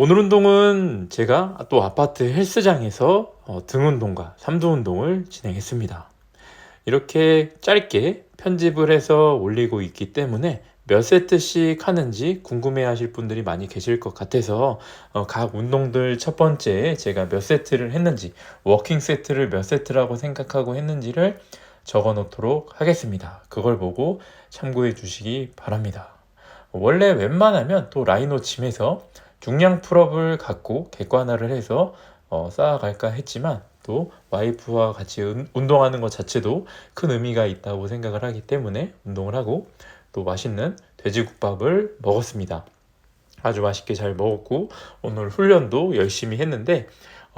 오늘 운동은 제가 또 아파트 헬스장에서 어, 등 운동과 삼두 운동을 진행했습니다. 이렇게 짧게 편집을 해서 올리고 있기 때문에 몇 세트씩 하는지 궁금해 하실 분들이 많이 계실 것 같아서 어, 각 운동들 첫 번째 제가 몇 세트를 했는지 워킹 세트를 몇 세트라고 생각하고 했는지를 적어 놓도록 하겠습니다. 그걸 보고 참고해 주시기 바랍니다. 원래 웬만하면 또 라이노 짐에서 중량 풀업을 갖고 객관화를 해서 어, 쌓아갈까 했지만 또 와이프와 같이 운- 운동하는 것 자체도 큰 의미가 있다고 생각을 하기 때문에 운동을 하고 또 맛있는 돼지국밥을 먹었습니다. 아주 맛있게 잘 먹었고 오늘 훈련도 열심히 했는데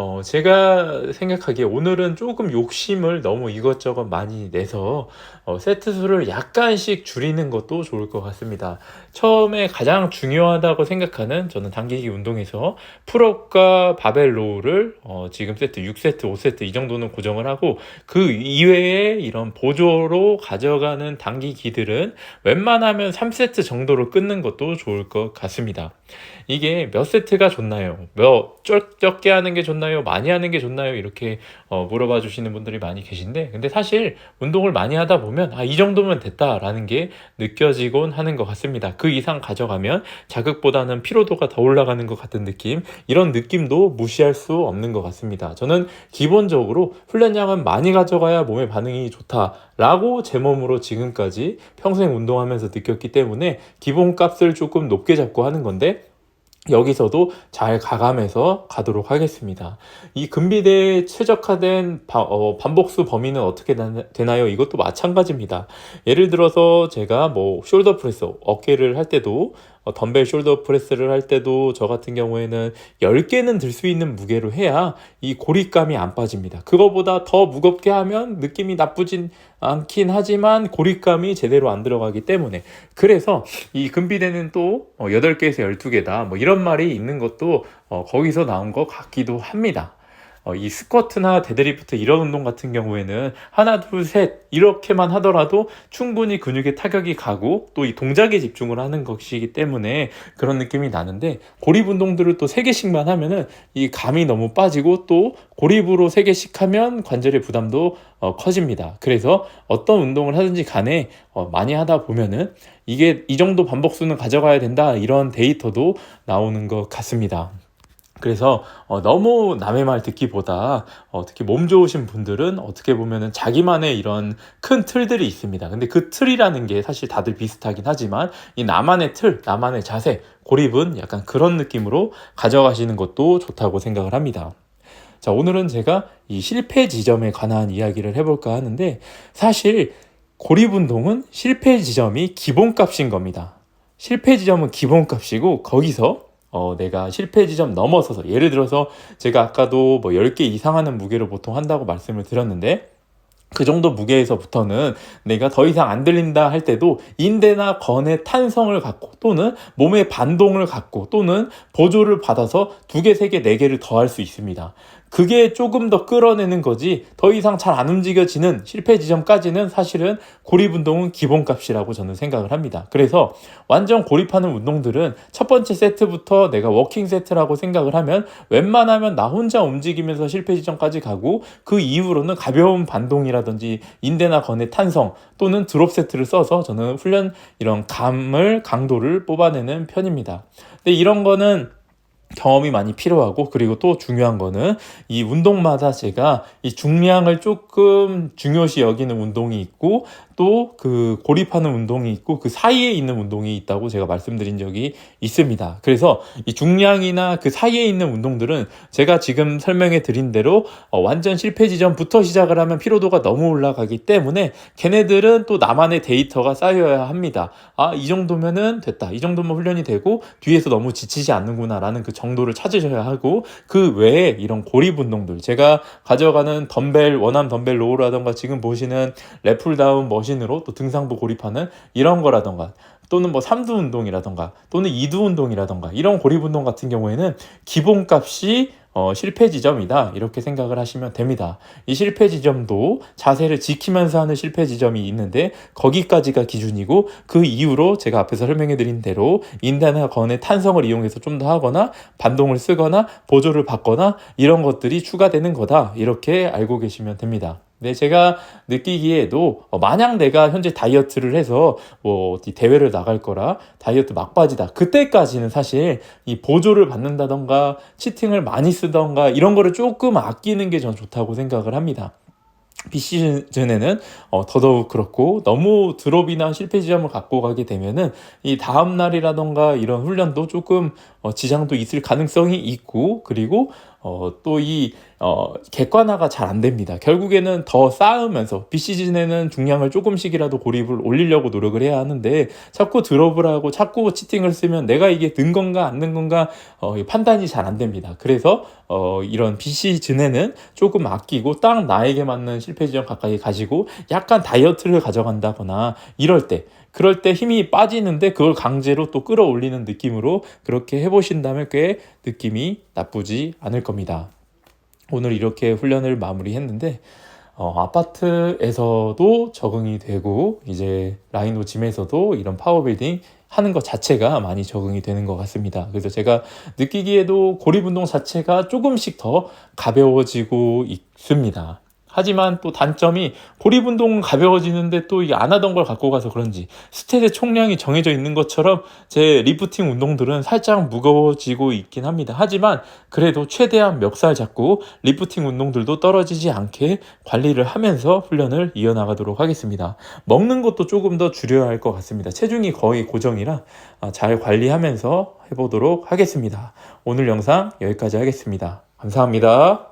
어, 제가 생각하기에 오늘은 조금 욕심을 너무 이것저것 많이 내서 어, 세트 수를 약간씩 줄이는 것도 좋을 것 같습니다. 처음에 가장 중요하다고 생각하는 저는 당기기 운동에서 풀업과 바벨 로우를 어, 지금 세트 6세트, 5세트 이 정도는 고정을 하고 그 이외에 이런 보조로 가져가는 당기기들은 웬만하면 3세트 정도로 끊는 것도 좋을 것 같습니다. 이게 몇 세트가 좋나요? 몇 적- 적게 하는 게 좋나요? 많이 하는 게 좋나요? 이렇게 어, 물어봐 주시는 분들이 많이 계신데 근데 사실 운동을 많이 하다 보면 아, 이 정도면 됐다라는 게 느껴지곤 하는 것 같습니다. 그 이상 가져가면 자극보다는 피로도가 더 올라가는 것 같은 느낌 이런 느낌도 무시할 수 없는 것 같습니다. 저는 기본적으로 훈련량은 많이 가져가야 몸의 반응이 좋다라고 제 몸으로 지금까지 평생 운동하면서 느꼈기 때문에 기본 값을 조금 높게 잡고 하는 건데 여기서도 잘 가감해서 가도록 하겠습니다. 이 근비대에 최적화된 바- 어, 반복수 범위는 어떻게 나- 되나요? 이것도 마찬가지입니다. 예를 들어서 제가 뭐 숄더 프레스, 어깨를 할 때도 어, 덤벨 숄더 프레스를 할 때도 저 같은 경우에는 10개는 들 수 있는 무게로 해야 이 고립감이 안 빠집니다. 그거보다 더 무겁게 하면 느낌이 나쁘진 않긴 하지만 고립감이 제대로 안 들어가기 때문에 그래서 이 근비대는 또 어, 8개에서 12개다 뭐 이런 말이 있는 것도 어, 거기서 나온 것 같기도 합니다. 어, 이 스쿼트나 데드리프트 이런 운동 같은 경우에는 하나 둘 셋 이렇게만 하더라도 충분히 근육에 타격이 가고 또 이 동작에 집중을 하는 것이기 때문에 그런 느낌이 나는데 고립 운동들을 또 세 개씩만 하면은 이 감이 너무 빠지고 또 고립으로 세 개씩 하면 관절의 부담도 어, 커집니다. 그래서 어떤 운동을 하든지 간에 어, 많이 하다 보면은 이게 이 정도 반복수는 가져가야 된다 이런 데이터도 나오는 것 같습니다. 그래서 어, 너무 남의 말 듣기보다 어, 특히 몸 좋으신 분들은 어떻게 보면은 자기만의 이런 큰 틀들이 있습니다. 근데 그 틀이라는 게 사실 다들 비슷하긴 하지만 이 나만의 틀, 나만의 자세, 고립은 약간 그런 느낌으로 가져가시는 것도 좋다고 생각을 합니다. 자, 오늘은 제가 이 실패 지점에 관한 이야기를 해볼까 하는데 사실 고립 운동은 실패 지점이 기본값인 겁니다. 실패 지점은 기본값이고 거기서 어, 내가 실패 지점 넘어서서 예를 들어서 제가 아까도 뭐 10개 이상 하는 무게로 보통 한다고 말씀을 드렸는데 그 정도 무게에서부터는 내가 더 이상 안 들린다 할 때도 인대나 건의 탄성을 갖고 또는 몸의 반동을 갖고 또는 보조를 받아서 두 개, 세 개, 네 개를 더 할 수 있습니다. 그게 조금 더 끌어내는 거지 더 이상 잘 안 움직여지는 실패 지점까지는 사실은 고립 운동은 기본값이라고 저는 생각을 합니다. 그래서 완전 고립하는 운동들은 첫 번째 세트부터 내가 워킹 세트라고 생각을 하면 웬만하면 나 혼자 움직이면서 실패 지점까지 가고 그 이후로는 가벼운 반동이라든지 인대나 건의 탄성 또는 드롭 세트를 써서 저는 훈련 이런 감을 강도를 뽑아내는 편입니다. 근데 이런 거는 경험이 많이 필요하고 그리고 또 중요한 거는 이 운동마다 제가 이 중량을 조금 중요시 여기는 운동이 있고 또 그 고립하는 운동이 있고 그 사이에 있는 운동이 있다고 제가 말씀드린 적이 있습니다. 그래서 이 중량이나 그 사이에 있는 운동들은 제가 지금 설명해 드린 대로 어, 완전 실패 지점부터 시작을 하면 피로도가 너무 올라가기 때문에 걔네들은 또 나만의 데이터가 쌓여야 합니다. 아, 이 정도면은 됐다. 이 정도면 훈련이 되고 뒤에서 너무 지치지 않는구나라는 그 정도를 찾으셔야 하고 그 외에 이런 고립 운동들 제가 가져가는 덤벨 원암 덤벨 로우라던가 지금 보시는 랩풀 다운 머신 으로 또 등상부 고립하는 이런 거라던가 또는 뭐 삼두 운동이라던가 또는 이두 운동이라던가 이런 고립 운동 같은 경우에는 기본값이 어, 실패 지점이다 이렇게 생각을 하시면 됩니다. 이 실패 지점도 자세를 지키면서 하는 실패 지점이 있는데 거기까지가 기준이고 그 이후로 제가 앞에서 설명해 드린 대로 인대나 건의 탄성을 이용해서 좀 더 하거나 반동을 쓰거나 보조를 받거나 이런 것들이 추가되는 거다 이렇게 알고 계시면 됩니다. 네, 제가 느끼기에도 어, 만약 내가 현재 다이어트를 해서 뭐 대회를 나갈 거라 다이어트 막바지다. 그때까지는 사실 이 보조를 받는다던가 치팅을 많이 쓰던가 이런 거를 조금 아끼는 게 전 좋다고 생각을 합니다. 비시즌에는 어, 더더욱 그렇고 너무 드롭이나 실패 지점을 갖고 가게 되면은 이 다음 날이라던가 이런 훈련도 조금 어, 지장도 있을 가능성이 있고 그리고 어, 또이 어, 객관화가 잘 안 됩니다. 결국에는 더 쌓으면서 비시즌에는 중량을 조금씩이라도 고립을 올리려고 노력을 해야 하는데 자꾸 드롭을 하고 자꾸 치팅을 쓰면 내가 이게 는 건가 안 는 건가 어, 이 판단이 잘 안 됩니다. 그래서 어, 이런 비시즌에는 조금 아끼고 딱 나에게 맞는 실패 지점 가까이 가지고 약간 다이어트를 가져간다거나 이럴 때 그럴 때 힘이 빠지는데 그걸 강제로 또 끌어올리는 느낌으로 그렇게 해보신다면 꽤 느낌이 나쁘지 않을 겁니다. 오늘 이렇게 훈련을 마무리했는데 어, 아파트에서도 적응이 되고 이제 라이노 짐에서도 이런 파워빌딩 하는 것 자체가 많이 적응이 되는 것 같습니다. 그래서 제가 느끼기에도 고립 운동 자체가 조금씩 더 가벼워지고 있습니다. 하지만 또 단점이 고립 운동은 가벼워지는데 또 이게 안 하던 걸 갖고 가서 그런지 스테드 총량이 정해져 있는 것처럼 제 리프팅 운동들은 살짝 무거워지고 있긴 합니다. 하지만 그래도 최대한 멱살 잡고 리프팅 운동들도 떨어지지 않게 관리를 하면서 훈련을 이어나가도록 하겠습니다. 먹는 것도 조금 더 줄여야 할 것 같습니다. 체중이 거의 고정이라 아, 잘 관리하면서 해보도록 하겠습니다. 오늘 영상 여기까지 하겠습니다. 감사합니다.